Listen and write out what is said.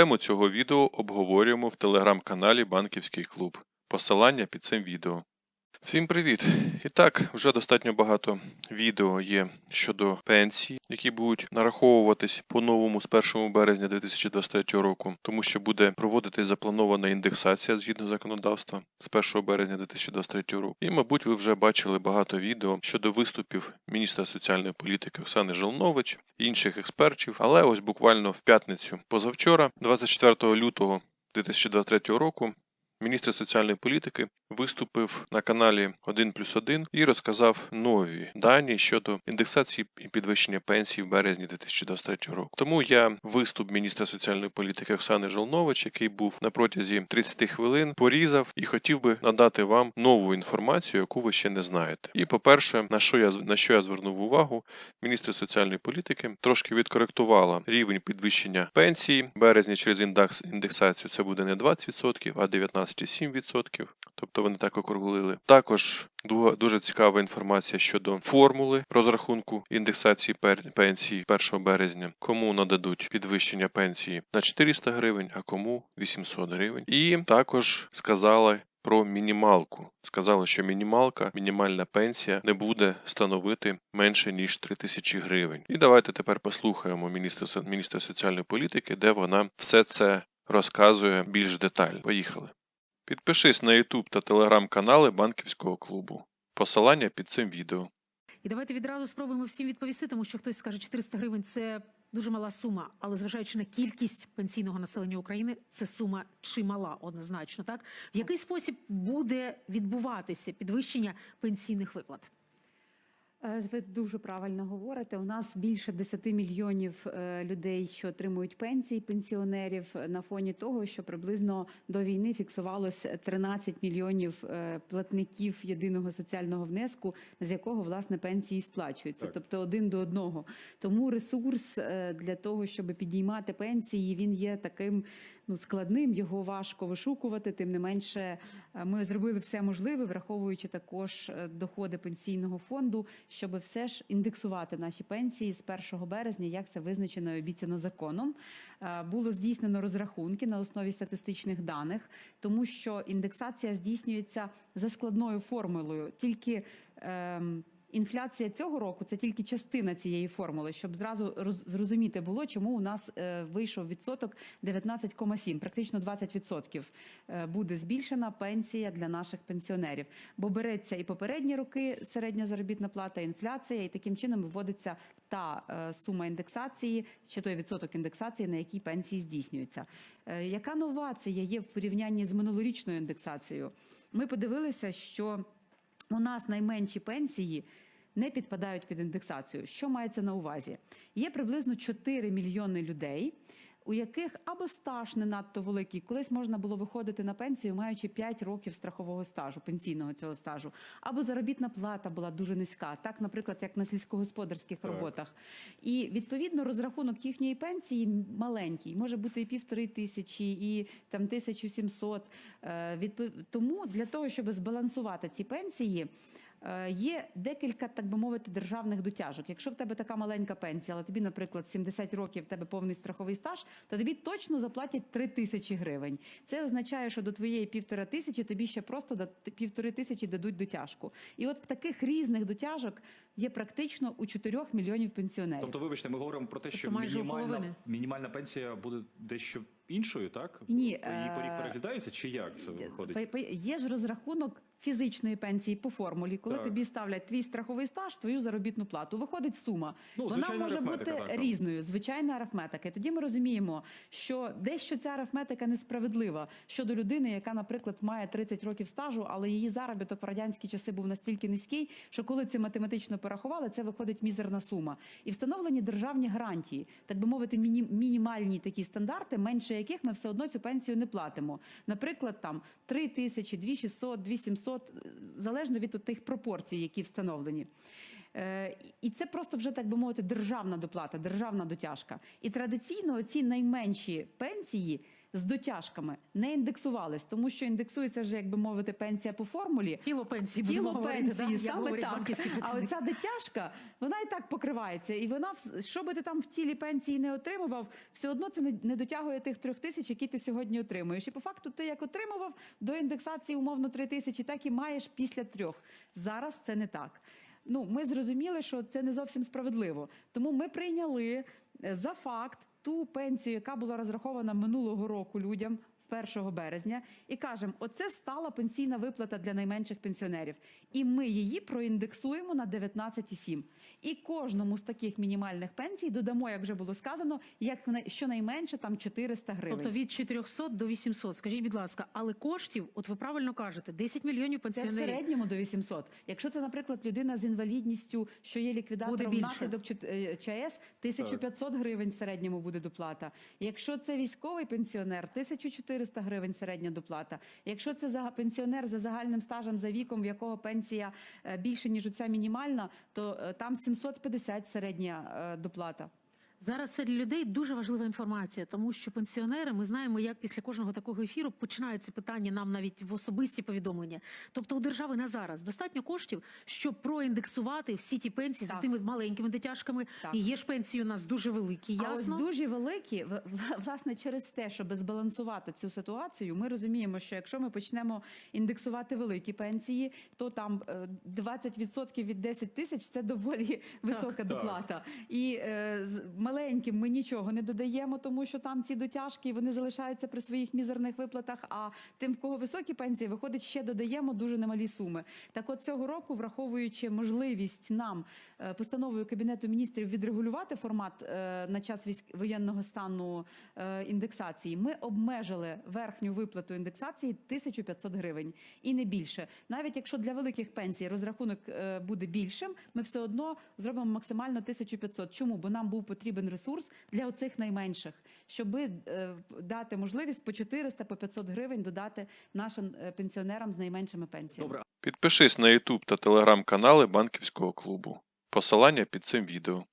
Тему цього відео обговорюємо в телеграм-каналі Банківський клуб. Посилання під цим відео. Всім привіт! І так, вже достатньо багато відео є щодо пенсій, які будуть нараховуватись по-новому з 1 березня 2023 року, тому що буде проводитись запланована індексація згідно законодавства з 1 березня 2023 року. І, мабуть, ви вже бачили багато відео щодо виступів міністра соціальної політики Оксани Желнович і інших експертів. Але ось буквально в п'ятницю позавчора, 24 лютого 2023 року, Міністр соціальної політики виступив на каналі 1 плюс 1 і розказав нові дані щодо індексації і підвищення пенсій в березні 2023 року. Тому я виступ міністра соціальної політики Оксани Жолнович, який був на протязі 30 хвилин, порізав і хотів би надати вам нову інформацію, яку ви ще не знаєте. І по-перше, на що я на що я звернув увагу, міністр соціальної політики трошки відкоректувала рівень підвищення пенсії в березні через індекс індексацію. Це буде не 20%, а 19,7%. Тобто вони так округлили. Також дуже цікава інформація щодо формули розрахунку індексації пенсії 1 березня, кому нададуть підвищення пенсії на 400 гривень, а кому 800 гривень. І також сказали. Про мінімалку сказали, що мінімалка, мінімальна пенсія не буде становити менше ніж 3 тисячі гривень. І давайте тепер послухаємо міністра міністра соціальної політики, де вона все це розказує більш детально. Поїхали. Підпишись на YouTube та телеграм-канали банківського клубу. Посилання під цим відео. І давайте відразу спробуємо всім відповісти, тому що хтось скаже, 400 гривень це дуже мала сума, але зважаючи на кількість пенсійного населення України, це сума чимала, однозначно. Так в який спосіб буде відбуватися підвищення пенсійних виплат? Е, Ви дуже правильно говорите. У нас більше 10 мільйонів е, людей, що отримують пенсії, пенсіонерів е, на фоні того, що приблизно до війни фіксувалось 13 мільйонів платників єдиного соціального внеску, з якого власне пенсії сплачуються, Так. тобто один до одного. Тому ресурс для того, щоб підіймати пенсії, він є таким ну складним. Його важко вишукувати. Тим не менше, ми зробили все можливе, враховуючи також доходи пенсійного фонду, щоб все ж індексувати наші пенсії з 1 березня, як це визначено і обіцяно законом. Е, Було здійснено розрахунки на основі статистичних даних, тому що індексація здійснюється за складною формулою. Тільки ем, Інфляція цього року це тільки частина цієї формули, щоб зразу роз- зрозуміти було, чому у нас е, вийшов відсоток 19,7, практично 20% е, буде збільшена пенсія для наших пенсіонерів. Бо береться і попередні роки середня заробітна плата, інфляція, і таким чином виводиться та е, сума індексації, чи той відсоток індексації, на якій пенсії здійснюються. Яка новація є в порівнянні з минулорічною індексацією? Ми подивилися, що у нас найменші пенсії не підпадають під індексацію. Що мається на увазі? Є приблизно 4 мільйони людей, у яких або стаж не надто великий, колись можна було виходити на пенсію, маючи 5 років страхового стажу, пенсійного цього стажу, або заробітна плата була дуже низька, так, наприклад, як на сільськогосподарських Так. роботах. І відповідно розрахунок їхньої пенсії маленький, може бути і півтори тисячі, і там 1700. Е, Тому для того, щоб збалансувати ці пенсії. Е, Є декілька, так би мовити, державних дотяжок. Якщо в тебе така маленька пенсія, але тобі, наприклад, 70 років в тебе повний страховий стаж, то тобі точно заплатять 3 тисячі гривень. Це означає, що до твоєї півтора тисячі тобі ще просто да- півтори тисячі дадуть дотяжку. І от в таких різних дотяжок є практично у 4 мільйонів пенсіонерів. Тобто, вибачте, ми говоримо про те, що Тобто мінімальна, мінімальна пенсія буде дещо іншою, так? Ні, Її е, поріг переглядається, чи як це виходить? Є ж розрахунок фізичної пенсії по формулі, коли Так. тобі ставлять твій страховий стаж, твою заробітну плату. Виходить сума. Ну, Вона може бути так, різною, звичайна арифметика. І тоді ми розуміємо, що дещо ця арифметика несправедлива щодо людини, яка, наприклад, має 30 років стажу, але її заробіток в радянські часи був настільки низький, що коли це математично порахували, це виходить мізерна сума. І встановлені державні гарантії, так би мовити, міні- мінімальні такі стандарти, менше яких ми все одно цю пенсію не платимо. Наприклад, там 3 тисячі, 2600, 2700, е, залежно від тих пропорцій, які встановлені. Е, І це просто вже так би мовити державна доплата, державна дотяжка. І традиційно ці найменші пенсії з дотяжками не індексувались, тому що індексується вже, як би мовити, пенсія по формулі. Тіло пенсії Тіло говорити, пенсії, да? саме так. банківські А оця дотяжка, вона і так покривається. І вона, що би ти там в тілі пенсії не отримував, все одно це не дотягує тих трьох тисяч, які ти сьогодні отримуєш. І по факту ти як отримував до індексації умовно три тисячі, так і маєш після трьох. Зараз це не так. Ну, ми зрозуміли, що це не зовсім справедливо. Тому ми прийняли е, за факт ту пенсію, яка була розрахована минулого року людям. 1 березня і кажемо, оце стала пенсійна виплата для найменших пенсіонерів, і ми її проіндексуємо на 19,7. І кожному з таких мінімальних пенсій додамо, як вже було сказано, як на- щонайменше там 400 гривень. Тобто від 400 до 800. Скажіть, будь ласка, але коштів, от ви правильно кажете, 10 мільйонів Це в пенсіонерів. середньому до 800. Якщо це, наприклад, людина з інвалідністю, що є ліквідатором внаслідок ЧАЕС, 1500 гривень в середньому буде доплата. Якщо це військовий пенсіонер, 1400 гривень середня доплата. Якщо це за пенсіонер за загальним стажем за віком, в якого пенсія е, більше ніж оця мінімальна, то е, там 750 середня е, доплата. Зараз це для людей дуже важлива інформація, тому що пенсіонери, ми знаємо, як після кожного такого ефіру починаються питання нам навіть в особисті повідомлення. Тобто у держави на зараз достатньо коштів, щоб проіндексувати всі ті пенсії з тими маленькими дотяжками. Так. І є ж пенсії у нас дуже великі, А ось дуже великі, власне, через те, щоб збалансувати цю ситуацію, ми розуміємо, що якщо ми почнемо індексувати великі пенсії, то там е, 20% від 10 тисяч це доволі висока доплата. І е, маленьким ми нічого не додаємо, тому що там ці дотяжки вони залишаються при своїх мізерних виплатах. А тим, в кого високі пенсії, виходить, ще додаємо дуже немалі суми. Так, от цього року, враховуючи можливість нам е, постановою кабінету міністрів відрегулювати формат е, на час воєнного стану е, індексації, ми обмежили верхню виплату індексації 1500 гривень і не більше. Навіть якщо для великих пенсій розрахунок буде більшим, ми все одно зробимо максимально 1500. Чому? Бо нам був потрібен ресурс для оцих найменших, щоб дати можливість по 400 по 500 гривень додати нашим е, пенсіонерам з найменшими пенсіями. Добре, Підпишись на YouTube та телеграм канали банківського клубу. Посилання під цим відео.